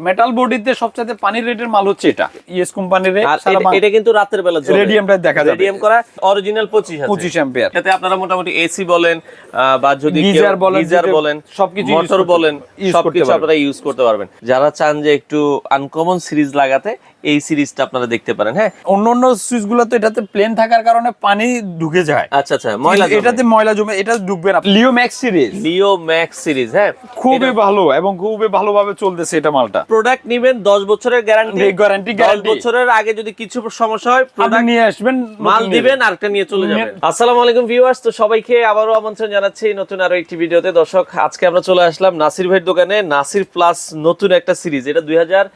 Metal বডিতে সবচেয়ে পানির রেটের মাল হচ্ছে এটা। ইএস কোম্পানির এটা- কিন্তু রাতের বেলা। রেডিয়ামটা দেখা যায় রেডিয়াম করা অরিজিনাল 25 পঁচিশ 25 অ্যাম্পিয়ার এতে আপনারা মোটামুটি এসি বলেন বা যদি গিজার বলেন, গিজার বলেন সবকিছু মোটর বলেন সবকিছু আপনারা ইউজ করতে পারবেন। যারা চান যে একটু আনকমন সিরিজ লাগাতে এই সিরিজটা আপনারা দেখতে পারেন হ্যাঁ? অন্য অন্য সুইচগুলো তো এটাতে প্লেন থাকার কারণে পানি ঢুকে যায়। আচ্ছা আচ্ছা ময়লা এটাতে ময়লা জমে এটা ঢুকবে না। Leo Max series Leo Max series হ্যাঁ? খুবই ভালো এবং খুবই ভালোভাবে চলতেছে এটা মালটা। প্রোডাক্ট নেবেন 10 বছরের গ্যারান্টি এই guarantee, 10 বছরের আগে যদি কিছু সমস্যা হয় প্রোডাক্ট নিয়ে আসবেন মাল দিবেন আরেকটা নিয়ে চলে যাবেন। আসসালামু আলাইকুম ভিউয়ার্স তো সবাইকে আবারও আমন্ত্রণ জানাচ্ছি নতুন আরও একটি ভিডিওতে। দর্শক আজকে আমরা চলে আসলাম নাসির ভাইয়ের দোকানে নাসির প্লাস নতুন একটা সিরিজ এটা দুই হাজার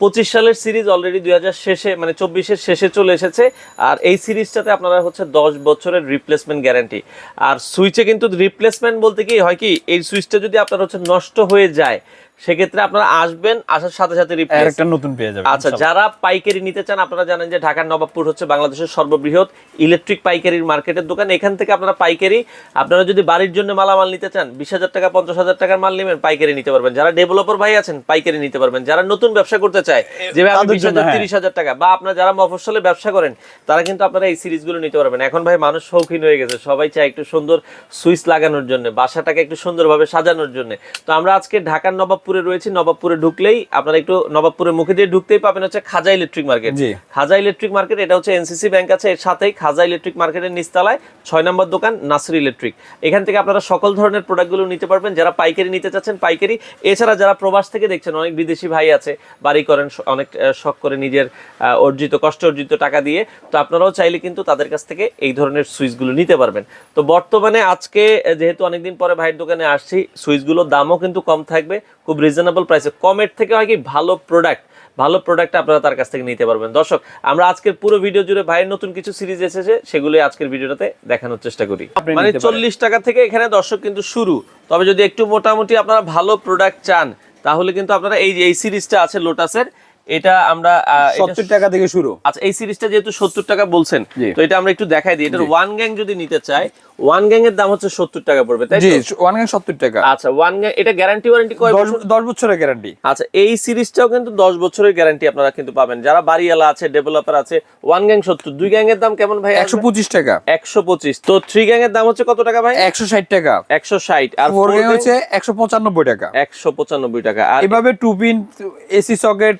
পঁচিশ সালের সিরিজ অলরেডি দুই হাজার শেষে মানে চব্বিশের শেষে চলে এসেছে। আর এই সিরিজটাতে আপনারা হচ্ছে দশ বছরের রিপ্লেসমেন্ট গ্যারান্টি আর সুইচে কিন্তু রিপ্লেসমেন্ট বলতে কি হয় কি, এই সুইচটা যদি আপনার হচ্ছে নষ্ট হয়ে যায় সেক্ষেত্রে আপনারা আসবেন আসার সাথে সাথে একটা নতুন পেয়ে যাবেন আচ্ছা যারা পাইকারি নিতে চান আপনারা জানেন যে ঢাকার নবাবপুর হচ্ছে বাংলাদেশের সর্ববৃহৎ ইলেকট্রিক পাইকারির মার্কেটের দোকান। এখান থেকে আপনারা পাইকারি আপনারা যদি বাড়ির জন্য মালামাল নিতে চান বিশ হাজার টাকা পঞ্চাশ হাজার টাকার মাল নেবেন পাইকারি নিতে পারবেন। যারা ডেভেলপার ভাই আছেন পাইকারি নিতে পারবেন। যারা নতুন ব্যবসা করতে চায় যেভাবে বিশ হাজার হ্যাঁ। তিরিশ হাজার টাকা বা আপনারা যারা মফস্বলে ব্যবসা করেন তারা কিন্তু আপনারা এই সিরিজগুলো নিতে পারবেন। এখন ভাই মানুষ শৌখিন হয়ে গেছে সবাই চায় একটু সুন্দর সুইচ লাগানোর জন্য বাসাটাকে একটু সুন্দরভাবে সাজানোর জন্য। তো আমরা আজকে ঢাকার নবাবপুরে রয়েছে নবাবপুরে ঢুকলেই আপনারা একটু নবাবপুরের মুখে দিয়ে ঢুকতেই পাবেন হচ্ছে Khaja electric market. Khaja electric market এটা হচ্ছে এনসিসি ব্যাংক আছে এর সাথেই খাজা ইলেকট্রিক মার্কেটের নিচতলায় ছয় নম্বর দোকান নাসির ইলেকট্রিক। এখান থেকে আপনারা সকল ধরনের প্রোডাক্টগুলো নিতে পারবেন যারা পাইকারি নিতে চাচ্ছেন পাইকারি। এছাড়া যারা প্রবাস থেকে দেখছেন অনেক বিদেশি ভাই আছে বাড়ি করেন অনেক শখ করে নিজের অর্জিত কষ্ট অর্জিত টাকা দিয়ে। তো আপনারাও চাইলে কিন্তু তাদের কাছ থেকে এই ধরনের সুইচগুলো নিতে পারবেন। তো বর্তমানে আজকে যেহেতু অনেকদিন পরে ভাইয়ের দোকানে আসছি সুইচগুলোর দামও কিন্তু কম থাকবে খুব রিজনেবল প্রাইসে কমের থেকে হয় কি ভালো প্রোডাক্ট ভালো প্রোডাক্ট আপনারা তার কাছ থেকে নিতে পারবেন। দর্শক আমরা আজকের পুরো ভিডিও জুড়ে ভাইয়ের নতুন কিছু সিরিজ এসেছে সেগুলোই আজকের ভিডিওটাতে দেখানোর চেষ্টা করি। মানে চল্লিশ টাকা থেকে এখানে দর্শক কিন্তু শুরু। তবে যদি একটু মোটামুটি আপনারা ভালো প্রোডাক্ট চান তাহলে কিন্তু আপনারা এই যে এই সিরিজটা আছে লোটাসের এটা আমরা আহ, এটা- সত্তর টাকা থেকে শুরু। আচ্ছা এই সিরিজটা যেহেতু সত্তর টাকা বলছেন তো এটা আমরা একটু দেখাই দিই। এটার ওয়ান গ্যাং যদি নিতে চাই ওয়ান গ্যাং এর দাম হচ্ছে সত্তর টাকা পড়বে তাই জি ওয়ান গ্যাং সত্তর টাকা। আচ্ছা ওয়ান গ্যাং এটা গ্যারান্টি ওয়ারেন্টি কয় দশ বছর? দশ বছরের গ্যারান্টি আচ্ছা এই সিরিজটাও কিন্তু দশ বছরের গ্যারান্টি আপনারা কিন্তু পাবেন। যারা বাড়িওয়ালা আছে ডেভেলপার আছে ওয়ান গ্যাং সত্তর দুই গ্যাং এর দাম কেমন ভাই একশো পঁচিশ টাকা। একশো পঁচিশ। তো থ্রি গ্যাং এর দাম হচ্ছে কত টাকা ভাই? একশো ষাট টাকা। একশো ষাট। আর ফোর গ্যাং হচ্ছে একশো পঁচানব্বই টাকা। একশো পঁচানব্বই টাকা। আর এভাবে two pin AC socket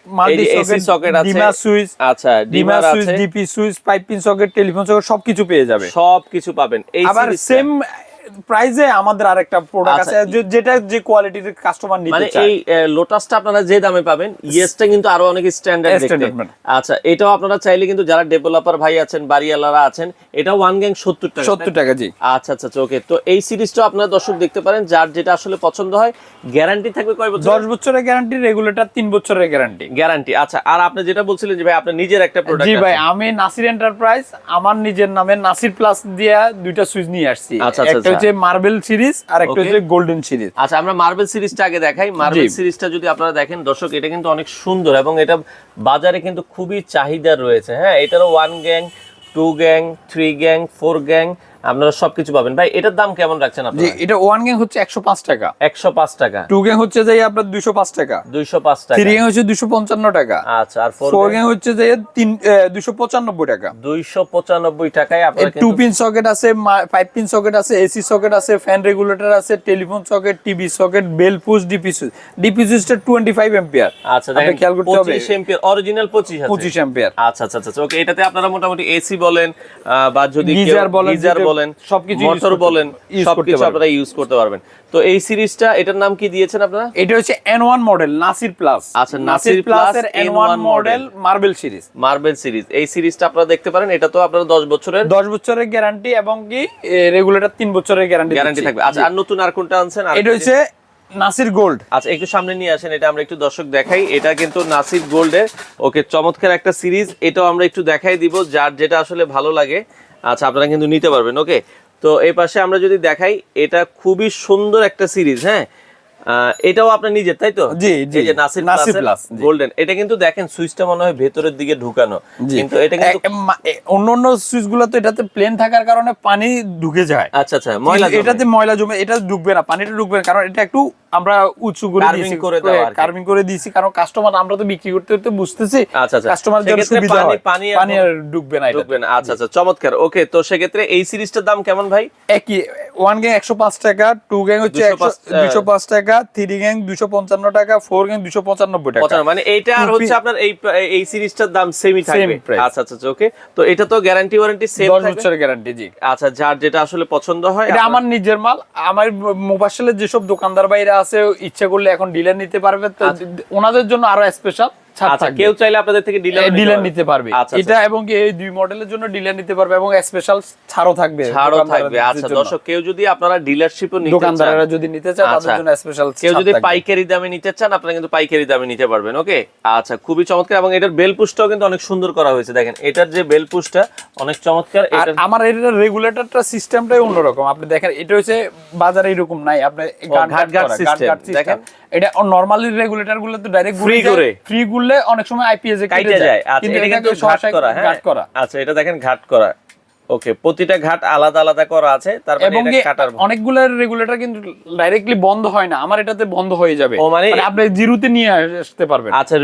socket আছে। ডিমা সুইচ আচ্ছা dimmer switch DP switch five pin socket telephone socket সবকিছু পেয়ে যাবে। সব কিছু পাবেন। এই আবার সেম প্রাইজে আমাদের আরেকটা প্রোডাক্ট আচ্ছা, আছে যেটা যে কোয়ালিটির কাস্টমার নিতে মানে এই লোটাসটা আপনারা যে দামে পাবেন ইয়েসটা কিন্তু আরও অনেক স্ট্যান্ডার্ড দেখতে। আচ্ছা এটাও আপনারা চাইলে কিন্তু যারা ডেভেলপার ভাই আছেন বাড়িওয়ালারা আছেন এটা ওয়ান গ্যাং সত্তর টাকা। সত্তর টাকা জি। আচ্ছা আচ্ছা ওকে তো এই সিরিজটাও আপনারা দর্শক দেখতে পারেন যার যেটা আসলে পছন্দ হয় গ্যারান্টি থাকবে কয় বছর দশ বছরের গ্যারান্টি রেগুলেটর তিন বছরের গ্যারান্টি গ্যারান্টি আচ্ছা আর আপনি যেটা বলছিলেন যে ভাই আপনার নিজের একটা প্রোডাক্ট জি ভাই আমি নাসির এন্টারপ্রাইজ আমার নিজের নামে নাসির প্লাস দিয়া দুইটা সুইচ নিয়ে আসছি। আচ্ছা, আচ্ছা, হচ্ছে মার্বেল সিরিজ আর একটা হচ্ছে গোল্ডেন সিরিজ আচ্ছা আমরা মার্বেল সিরিজটা আগে দেখাই। মার্বেল। সিরিজটা যদি আপনারা দেখেন দর্শক এটা কিন্তু অনেক সুন্দর এবং এটা বাজারে কিন্তু খুবই চাহিদা রয়েছে। হ্যাঁ এটারও one gang two gang three gang four gang আপনারা সবকিছু পাবেন। ভাই এটার দাম কেমন রাখছেন জি এটা ওয়ান গ্যাং হচ্ছে একশো পাঁচ টাকা। একশো পাঁচ টাকা। টু গ্যাং হচ্ছে যে আপনার দুইশো পাঁচ টাকা। দুইশো পাঁচ টাকা। থ্রি গ্যাং হচ্ছে দুইশো পঞ্চান্ন টাকা। আচ্ছা আর ফোর গ্যাং হচ্ছে যে তিন পঁচানব্বই টাকা। দুইশো পঁচানব্বই টাকায় আপনারা টু কিন্তু পিন সকেট আছে ফাইভ পিন সকেট আছে এসি সকেট আছে ফ্যান রেগুলেটর আছে telephone socket TV socket bell push DP switch DP সুইচটা টোয়েন্টি ফাইভ এম্পিয়ার আচ্ছা আপনি দেখেন খেয়াল করতে হবে। পঁচিশ এম্পিয়ার অরিজিনাল পঁচিশ এম্পিয়ার আচ্ছা আচ্ছা আচ্ছা ওকে এটাতে আপনারা মোটামুটি এসি বলেন বা যদি বলেন, গিজার যেটা বলেন সবকিছু মোটর বলেন সবকিছু আপনারা ইউজ করতে পারবেন। তো এই সিরিজটা এটার নাম কি দিয়েছেন আপনারা? এটা হচ্ছে N one model Nasir Plus আচ্ছা, নাসির প্লাস এর N one N1 model marble series marble series এই সিরিজটা আপনারা দেখতে পারেন এটা তো আপনারা দশ বছরের দশ বছরের গ্যারান্টি এবং কি রেগুলেটর তিন বছরের গ্যারান্টি গ্যারান্টি থাকবে। আচ্ছা আর নতুন আর কোনটা আনছেন? এটা হচ্ছে নাসির গোল্ড আচ্ছা একটু সামনে নিয়ে আসেন এটা আমরা একটু দর্শক দেখাই। এটা কিন্তু নাসির গোল্ডের ওকে চমৎকার একটা সিরিজ। এটাও আমরা একটু দেখাই দিব যার যেটা আসলে ভালো লাগে। আচ্ছা আপনারা কিন্তু নিতে পারবেন ওকে তো এই পাশে আমরা যদি দেখাই এটা খুবই সুন্দর একটা সিরিজ হ্যাঁ? এটাও আপনার নিজের তাই তো? জি, জি। এই নাসির নাসির প্লাস গোল্ডেন এটা কিন্তু দেখেন সুইচটা মনে হয় ভেতরের দিকে ঢুকানো কিন্তু এটা কিন্তু অন্য অন্য সুইচগুলো তো এটাতে প্লেন থাকার কারণে পানি ঢুকে যায়। আচ্ছা আচ্ছা ময়লা এটাতে ময়লা জমে এটা ঢুকবে না পানিটা ঢুকবে না কারণ এটা একটু আমরা উঁচু করে দিয়েছি করে কার্ভিং করে দিয়েছি কারণ কাস্টমার আমরা তো বিক্রি করতে করতে বুঝতেছি আচ্ছা, আচ্ছা। কাস্টমার জন্য সুবিধা হয়। পানি পানি আর ঢুকবে না এটা। না। আচ্ছা আচ্ছা চমৎকার। ওকে তো সেক্ষেত্রে এই সিরিজটার দাম কেমন ভাই? একই ওয়ান গ্যাং একশো পাঁচ টাকা টু গ্যাং হচ্ছে 205 দুশো পাঁচ টাকা থ্রি গ্যাং দুশো পঞ্চান্ন টাকা ফোর গ্যাং দুশো পঁচানব্বই টাকা। মানে এইটা আর হচ্ছে আপনার এই এই সিরিজটার দাম সেমই থাকবে। আচ্ছা আচ্ছা ওকে তো এটা তো গ্যারান্টি ওয়ারেন্টি সেম দশ বছরের গ্যারান্টি জি। আচ্ছা যার যেটা আসলে পছন্দ হয় এটা আমার নিজের মাল আমার মোবাইলের যেসব দোকানদার বাইরে আছে ইচ্ছা করলে এখন ডিলার নিতে পারবে। তো ওনাদের জন্য আরও স্পেশাল আচ্ছা কেউ চাইলে আপনাদের থেকে ডিলার ডিলার নিতে পারবে। আচ্ছা এটা এবং এই দুই মডেলের জন্য ডিলার নিতে পারবে এবং স্পেশাল ছাড়ও থাকবে ছাড়ও থাকবে। আচ্ছা দর্শক কেউ যদি আপনারা ডিলারশিপও নিতে চান দোকানদাররা যদি নিতে চায় তাদের আচ্ছা। জন্য স্পেশাল কেউ যদি পাইকারি দামে নিতে চান আপনারা কিন্তু পাইকারি দামে নিতে পারবেন ওকে? আচ্ছা খুবই চমৎকার এবং এটার বেল পুশটাও কিন্তু অনেক সুন্দর করা হয়েছে। দেখেন এটার যে বেল পুশটা অনেক চমৎকার আর আমার এটা রেগুলেটরটা সিস্টেমটাই অন্যরকম। আপনি দেখেন এটা হচ্ছে বাজারে এরকম নাই। আপনি গার্ড ঘাট ঘাট সিস্টেম দেখেন। এটা নরমালি রেগুলেটরগুলো তো ডাইরেক্ট ফ্রি করে। ফ্রি করলে অনেক সময় আইপিএস এ কেটে যায়। আচ্ছা কিন্তু এটা কিন্তু ঘাট করা হ্যাঁ। করা। আচ্ছা এটা দেখেন ঘাট করা। ওকে প্রতিটা ঘাট আলাদা আলাদা করা আছে তার মানে এবং কাটার অনেকগুলো রেগুলেটর কিন্তু ডাইরেক্টলি বন্ধ হয় না আমার এটাতে বন্ধ হয়ে যাবে। মানে- মানে আপনি জিরোতে নিয়ে আসতে পারবেন। আচ্ছা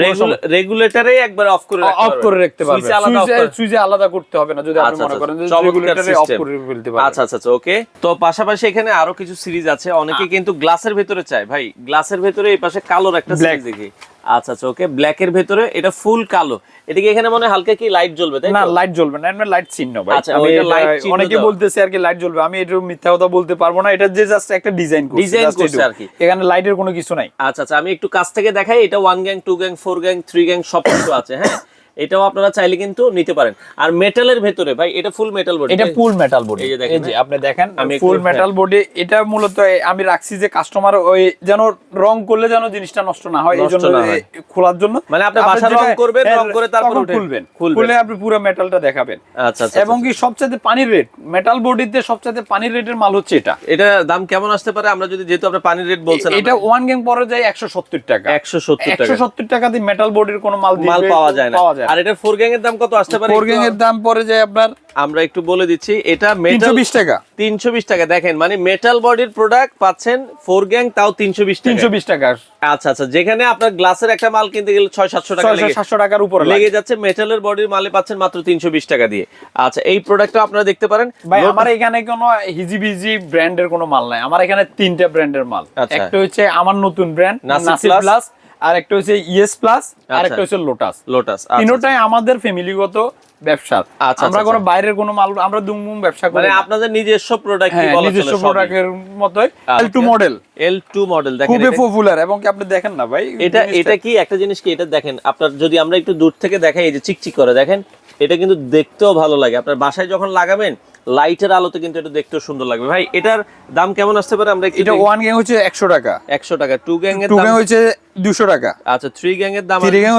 একবার অফ করে রাখতে অফ করে রাখতে পারবেন। সুইচে আলাদা সুইচে আলাদা করতে হবে না যদি আপনি আচ্ছা, মনে আচ্ছা, করেন যে রেগুলেটরে অফ করে ফেলতে পারবেন। আচ্ছা আচ্ছা ওকে তো পাশাপাশি এখানে আরও কিছু সিরিজ আছে অনেকে কিন্তু গ্লাসের ভেতরে চায়। ভাই গ্লাসের ভেতরে এই পাশে কালোর একটা। সিরিজ দেখি। আচ্ছা আচ্ছা ওকে ব্ল্যাক এর ভেতরে এটা ফুল কালো। এদিকে এখানে মনে হালকা কি লাইট জ্বলবে তাই না লাইট জ্বলবে না এমনি লাইট চিহ্ন ভাই। আচ্ছা, আমি এটা- লাইট চিহ্ন অনেকে বলতেছে আর কি লাইট জ্বলবে। আমি এটা মিথ্যা কথা বলতে পারব না এটা যে জাস্ট একটা ডিজাইন করছে ডিজাইন করছে আর কি। এখানে লাইটের কোনো কিছু নাই। আচ্ছা আচ্ছা আমি একটু কাছ থেকে দেখাই এটা one gang two gang four gang three gang সব কিছু আছে হ্যাঁ? এটাও আপনারা চাইলে কিন্তু নিতে পারেন। আর মেটালের ভেতরে ভাই এটা ফুল মেটাল বডি এটা ফুল মেটাল বডি এই যে দেখেন, আপনি দেখেন আমি ফুল মেটাল বডি এটা মূলত আমি রাখছি যে কাস্টমার ওই যেন রং করলে যেন জিনিসটা নষ্ট না হয় এই জন্য না হয়। এ- খোলার জন্য। মানে আপনি বাসা রং করবেন, হ্যাঁ, রং করে তারপর খুলবেন। খুলে আপনি পুরো মেটালটা দেখাবেন। আচ্ছা আচ্ছা এবং কি সবচেয়ে পানির রেট মেটাল বডিতে সবচেয়ে পানির রেটের মাল হচ্ছে এটা। এটা দাম কেমন আসতে পারে? আমরা যদি যেহেতু আপনি পানির রেট বলছেন এটা ওয়ান গেম পরে যায় একশো সত্তর টাকা। একশো সত্তর একশো টাকা সত্তর টাকা দিয়ে মেটাল বডির কোনো মাল মাল পাওয়া যায় না। আর এটা ফোর গ্যাং এর দাম কত আসতে পারে ফোর গ্যাং এর দাম পরে যায় আপনার আমরা একটু বলে দিচ্ছি এটা মেটাল বিশ টাকা। তিনশো বিশ টাকা। দেখেন মানে মেটাল বডির প্রোডাক্ট পাচ্ছেন ফোর গ্যাং তাও তিনশো বিশ টাকা। তিনশো বিশ টাকা। আচ্ছা আচ্ছা যেখানে আপনার গ্লাসের একটা মাল কিনতে গেলে ছয় সাতশো টাকা ছয়শো লেগে সাতশো টাকার উপরে লেগে যাচ্ছে। মেটালের বডির মালে পাচ্ছেন মাত্র তিনশো বিশ টাকা দিয়ে। আচ্ছা এই প্রোডাক্টটা আপনারা দেখতে পারেন। ভাই আমার এখানে কোনো হিজিবিজি ব্র্যান্ডের কোনো মাল নাই। আমার এখানে তিনটা ব্র্যান্ডের মাল। আচ্ছা। একটা হচ্ছে আমার নতুন ব্র্যান্ড নাসির প্লাস আর একটা হচ্ছে ইএস প্লাস আর আচ্ছা। একটা হচ্ছে লোটাস লোটাস তিনোটাই আমাদের ফ্যামিলিগত ব্যবসা। আচ্ছা, আমরা আচ্ছা, কোনো বাইরের কোনো মাল আমরা দুমুম ব্যবসা করি মানে আপনাদের নিজস্ব প্রোডাক্ট হ্যাঁ নিজস্ব প্রোডাক্টের মতোই। L model L two model দেখেন খুবই পপুলার এবং কি আপনি দেখেন না ভাই? এটা এটা কি একটা জিনিস কি এটা দেখেন আপনার যদি আমরা একটু দূর থেকে দেখাই এই যে চিকচিক করে দেখেন এটা কিন্তু দেখতেও ভালো লাগে। আপনার বাসায় যখন লাগাবেন লাইটের আলোতে কিন্তু এটা দেখতেও সুন্দর লাগবে। ভাই এটার দাম কেমন আসতে পারে? আমরা এটা ওয়ান গ্যাং হচ্ছে একশো টাকা। একশো টাকা। টু গ্যাং এর টু দাম হচ্ছে দুশো টাকা। আচ্ছা থ্রি গ্যাং এর দাম থ্রি গ্যাং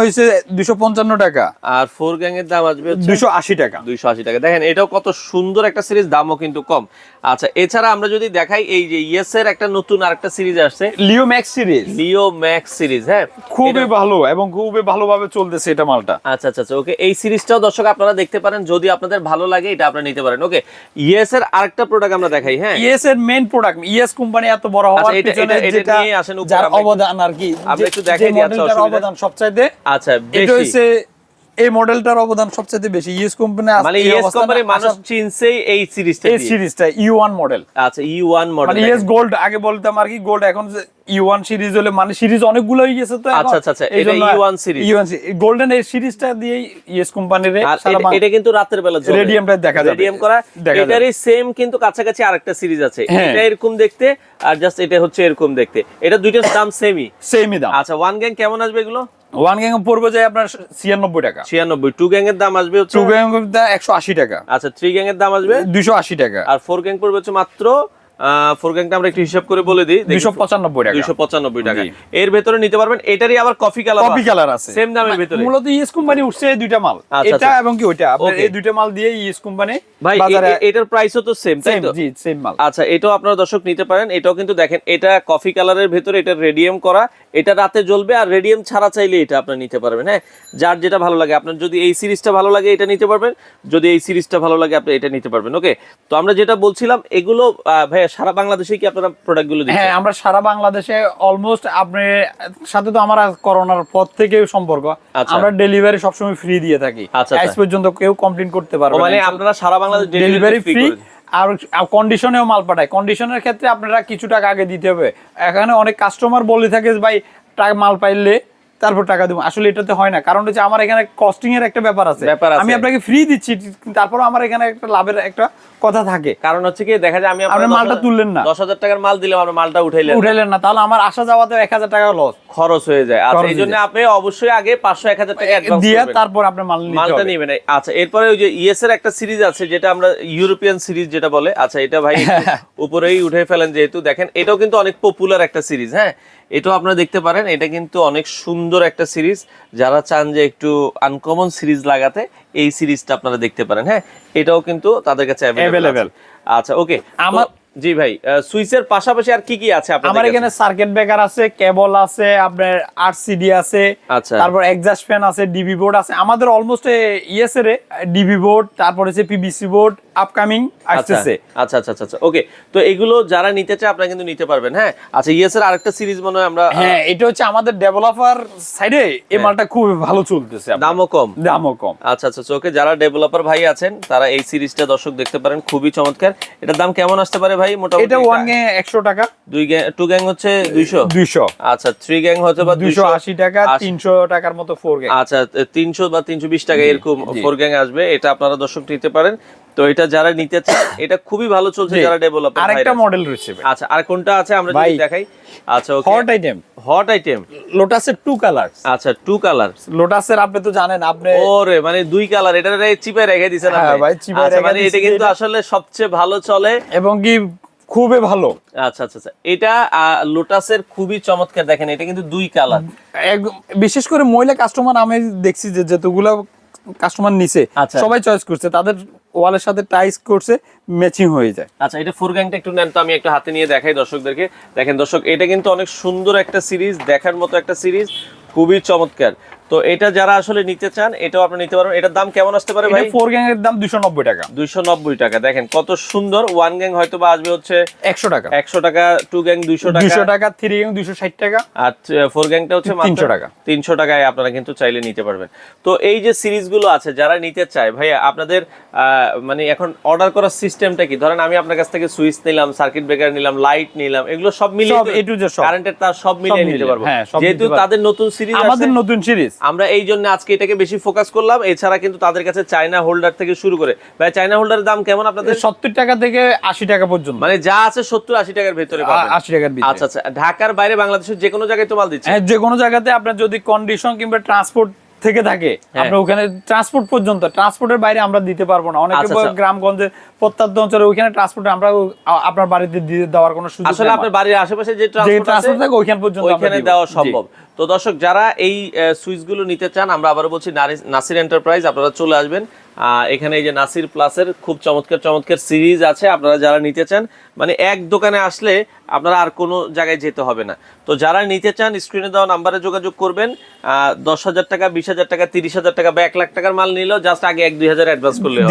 দুশো পঞ্চান্ন টাকা। আর ফোর গ্যাং এর দাম আসবে দুশো আশি টাকা। দুইশো আশি টাকা। দেখেন এটাও কত সুন্দর একটা সিরিজ দামও কিন্তু কম। আচ্ছা এছাড়া আমরা যদি দেখাই এই যে ইয়েস এর একটা নতুন আরেকটা সিরিজ আসছে। Leo Max series Leo Max series হ্যাঁ? খুবই ভালো এবং খুবই ভালোভাবে চলতেছে এটা মালটা। আচ্ছা আচ্ছা আচ্ছা ওকে এই সিরিজটাও দর্শক আপনারা দেখতে পারেন যদি আপনাদের ভালো লাগে এটা আপনারা নিতে পারেন। ওকে ইয়েস এর আরেকটা প্রোডাক্ট আমরা দেখাই হ্যাঁ? ইএস এর মেইন প্রোডাক্ট ইএস কোম্পানি এত বড় হওয়ার আচ্ছা, পিছনে যেটা আসেন অবদান আর কি একটু দেখাই দিই, আচ্ছা, অবদান সবচাইতে আচ্ছা এটা হচ্ছে এই মডেলটার অবদান সবচেয়ে বেশি। ইএস কোম্পানি মানে ইয়েস কোম্পানি মানুষ চিনছেই এই সিরিজটা এই সিরিজটা ইউ ওয়ান মডেল আচ্ছা ই ওয়ান মানে মডেল ইএস গোল্ড আগে বলতাম আর কি গোল্ড এখন ইউ ওয়ান সিরিজ হলে মানে সিরিজ অনেকগুলো হয়ে গেছে তো। আচ্ছা, আচ্ছা, আচ্ছা, এটা জন্য E1 series। E1 গোল্ডেন এই সিরিজটা দিয়ে ইএস কোম্পানির এটা- কিন্তু রাতের বেলা জ্বলে। রেডিয়ামটা দেখা যাবে। রেডিয়াম করা। এটারই সেম কিন্তু কাছাকাছি আরেকটা সিরিজ আছে। হ্যাঁ। এটা এরকম দেখতে আর জাস্ট এটা হচ্ছে এরকম দেখতে। এটা দুইটার দাম সেমই সেমই দাম। আচ্ছা ওয়ান গ্যাং কেমন আসবে এগুলো? ওয়ান গ্যাং পড়বে যায় আপনার ছিয়ানব্বই টাকা। ছিয়ানব্বই টু গ্যাং এর দাম আসবে টু গ্যাং একশো আশি টাকা। আচ্ছা থ্রি গ্যাং এর দাম আসবে? দুশো আশি টাকা। আর ফোর গ্যাং পড়বে হচ্ছে মাত্র আমরা একটু হিসাব করে বলে দিই। দুশো পঁচানব্বই টাকা। দুইশো পঁচানব্বই টাকা। এর ভেতরে নিতে পারবেন এটারই আবার কফি কালার কপি কালার আছে। সেম দামের ভেতরে। মূলত ইএস কোম্পানি উঠছে এই দুইটা মাল। আচ্ছা, এটা আচ্ছা। এবং কি ওইটা? আপনার এই দুইটা মাল দিয়ে ইএস কোম্পানি ভাই এটার প্রাইসও তো সেম তাই তো? জি সেম মাল। আচ্ছা এটাও আপনারা দর্শক নিতে পারেন। এটাও কিন্তু দেখেন এটা কফি কালারের ভেতরে এটা রেডিয়াম করা। এটা রাতে জ্বলবে আর রেডিয়াম ছাড়া চাইলে এটা আপনি নিতে পারবেন হ্যাঁ? যার যেটা ভালো লাগে আপনার যদি এই সিরিজটা ভালো লাগে এটা নিতে পারবেন। যদি এই সিরিজটা ভালো লাগে আপনি এটা নিতে পারবেন ওকে তো আমরা যেটা বলছিলাম এগুলো আহ, ভাই সারা বাংলাদেশে কি আপনারা প্রোডাক্টগুলো হ্যাঁ আমরা সারা বাংলাদেশে অলমোস্ট আপনার সাথে তো আমার করোনার পর থেকে সম্পর্ক। আচ্ছা। আমরা ডেলিভারি সবসময় ফ্রি দিয়ে থাকি। আচ্ছা, আজ আচ্ছা। পর্যন্ত কেউ কমপ্লেন করতে পারবে মানে আপনারা সারা বাংলাদেশ ডেলিভারি ফ্রি আর কন্ডিশনেও মাল পাঠায়। কন্ডিশনের ক্ষেত্রে আপনারা কিছু টাকা আগে দিতে হবে। এখানে অনেক কাস্টমার বলে থাকে ভাই টাকা মাল পাইলে তারপর টাকা দেবো। আসলে এটাতে হয় না। কারণ হচ্ছে আমার এখানে কস্টিং এর একটা ব্যাপার আছে। আমি আপনাকে ফ্রি দিচ্ছি তারপর আমার এখানে একটা লাভের একটা কথা থাকে। কারণ হচ্ছে কি দেখা যায় আমি আপনি মালটা তুললেন না। দশ হাজার টাকার মাল দিলাম আমরা মালটা উঠাইলেন উঠাইলেন না। তাহলে আমার আসা যাওয়াতে এক হাজার টাকা লস খরচ হয়ে যায়। আচ্ছা এই জন্য আপনি অবশ্যই আগে পাঁচশো এক হাজার টাকা অ্যাডভান্স দিয়ে তারপর আপনার মাল নিতে মালটা নিবেন। আচ্ছা এরপরে ওই যে ইএস এর একটা সিরিজ আছে যেটা আমরা ইউরোপিয়ান সিরিজ যেটা বলে। আচ্ছা এটা ভাই উপরেই উঠে ফেলেন যেহেতু। দেখেন এটাও কিন্তু অনেক পপুলার একটা সিরিজ হ্যাঁ? এটাও আপনারা দেখতে পারেন। এটা কিন্তু অনেক সুন্দর একটা সিরিজ। যারা চান যে একটু আনকমন সিরিজ লাগাতে এই সিরিজটা আপনারা দেখতে পারেন। হ্যাঁ এটাও কিন্তু তাদের কাছে অ্যাভেলেবেল আচ্ছা ওকে আমার- জি ভাই সুইচের পাশাপাশি আর কি কি আছে আমার এখানে সার্কিট ব্রেকার আছে কেবল আছে আপনার আরসিডি আছে আচ্ছা। তারপর এক্সাস্ট ফ্যান আছে ডিবি বোর্ড আছে। আমাদের অলমোস্ট ইএস এর ডিবি বোর্ড তারপর হচ্ছে পিবিসি বোর্ড আপকামিং আচ্ছা আসতেছে। আচ্ছা আচ্ছা আচ্ছা ওকে তো এগুলো যারা নিতে চায় আপনারা কিন্তু নিতে পারবেন হ্যাঁ? আচ্ছা ইএস এর আরেকটা সিরিজ মনে হয় আমরা হ্যাঁ এটা হচ্ছে আমাদের ডেভেলপার সাইডে এই হ্যাঁ। মালটা খুব ভালো চলতেছে দামও কম। দামও কম। আচ্ছা আচ্ছা ওকে যারা ডেভেলপার ভাই আছেন তারা এই সিরিজটা দর্শক দেখতে পারেন খুবই চমৎকার। এটার দাম কেমন আসতে পারে ভাই মোটামুটি? এটা ওয়ান গ্যাং একশো টাকা। দুই গ্যাং টু গ্যাং হচ্ছে দুইশো? দুইশো। আচ্ছা থ্রি গ্যাং হচ্ছে বা দুইশো? আশি টাকা আশি- তিনশো টাকার মতো ফোর গ্যাং আচ্ছা তিনশো বা তিনশো বিশ টাকা এরকম ফোর গ্যাং আসবে এটা আপনারা দর্শক নিতে পারেন। তো এটা যারা নিতে চান এটা খুবই ভালো চলছে যারা ডেভেলপার আরেকটা মডেল রয়েছে আচ্ছা আর কোনটা আছে আমরা যদি দেখাই? আচ্ছা okay hot item hot item লোটাসের two colour আচ্ছা টু কালার লোটাসের আপনি তো জানেন আপনি ওরে মানে দুই কালার এটা চিপে রেখে দিছেন হ্যাঁ ভাই, চিপায় আচ্ছা, রেখে মানে এটা কিন্তু আসলে সবচেয়ে ভালো চলে। এবং কি খুবই ভালো। আচ্ছা আচ্ছা আচ্ছা এটা লোটাসের খুবই চমৎকার দেখেন এটা কিন্তু দুই কালার বিশেষ করে মহিলা কাস্টমার আমি দেখছি যে যতগুলো কাস্টমার নিছে আচ্ছা। সবাই চয়েস করছে তাদের ওয়ালের সাথে টাইস করছে, ম্যাচিং হয়ে যায়। আচ্ছা এটা ফোর গ্যাংটা একটু নেন তো, আমি একটু হাতে নিয়ে দেখাই দর্শকদেরকে। দেখেন দর্শক, এটা কিন্তু অনেক সুন্দর একটা সিরিজ, দেখার মতো একটা সিরিজ। খুবই চমৎকার। তো এটা যারা আসলে নিতে চান এটাও আপনি নিতে পারবেন। এটার দাম কেমন আসতে পারে ভাই? ফোর গ্যাং এর দাম দুশো নব্বই টাকা। দুইশো নব্বই টাকা। দেখেন কত সুন্দর ওয়ান গ্যাং হয়তো বা আসবে হচ্ছে একশো টাকা। একশো টাকা টু গ্যাং দুইশো দুশো টাকা টাকা থ্রি গ্যাং দুশো ষাট টাকা। আর ফোর গ্যাংটা হচ্ছে 300 টাকা। তিনশো টাকায় আপনারা কিন্তু চাইলে নিতে পারবেন। তো এই যে সিরিজগুলো আছে যারা নিতে চায় ভাইয়া আপনাদের আহ, মানে এখন অর্ডার করার সিস্টেমটা কি? ধরেন আমি আপনার কাছ থেকে সুইচ নিলাম সার্কিট ব্রেকার নিলাম লাইট নিলাম এগুলো সব মিলিয়ে কারেন্টের তার সব। মিলিয়ে নিতে পারব। হ্যাঁ, যেহেতু তাদের নতুন সিরিজ আমাদের নতুন সিরিজ আমরা এই জন্য আজকে এটাকে বেশি ফোকাস করলাম। এছাড়া কিন্তু তাদের কাছে চায়না হোল্ডার থেকে শুরু করে। ভাই চায়না হোল্ডারের দাম কেমন আপনাদের? সত্তর টাকা থেকে আশি টাকা পর্যন্ত। মানে যা আছে সত্তর আশি টাকার ভেতরে আশি টাকার আচ্ছা আচ্ছা। ঢাকার বাইরে বাংলাদেশের যে কোনো জায়গায় তো মাল দিচ্ছে হ্যাঁ যে কোনো জায়গাতে আপনার যদি কন্ডিশন কিংবা ট্রান্সপোর্ট থেকে থাকে। আমরা আপনার ওখানে ট্রান্সপোর্ট পর্যন্ত ট্রান্সপোর্টের বাইরে আমরা দিতে পারব না। অনেকে আচ্ছা, আচ্ছা। গ্রামগঞ্জে প্রত্যন্ত অঞ্চলে ওইখানে ট্রান্সপোর্ট আমরা আপনার বাড়িতে দিয়ে দেওয়ার কোনো সুযোগ আসলে আপনার বাড়ির আশেপাশে যে ট্রান্সপোর্ট ট্রান্সপোর্ট থাকে ওইখান পর্যন্ত আমরা ওইখানে দেওয়া সম্ভব। তো দর্শক যারা এই সুইচগুলো নিতে চান আমরা আবারও বলছি নাসির এন্টারপ্রাইজ আপনারা চলে আসবেন। এখানে এই যে নাসির প্লাসের খুব চমৎকার চমৎকার সিরিজ আছে, আপনারা যারা নিতে চান মানে এক দোকানে আসলে আপনারা আর কোনো জায়গায় যেতে হবে না। তো যারা নিতে চান স্ক্রিনে দেওয়া নাম্বারে যোগাযোগ করবেন দশ হাজার টাকা, বিশ হাজার টাকা, তিরিশ হাজার টাকা বা এক লাখ টাকার মাল নিলেও জাস্ট আগে এক, দুই হাজার অ্যাডভান্স করলে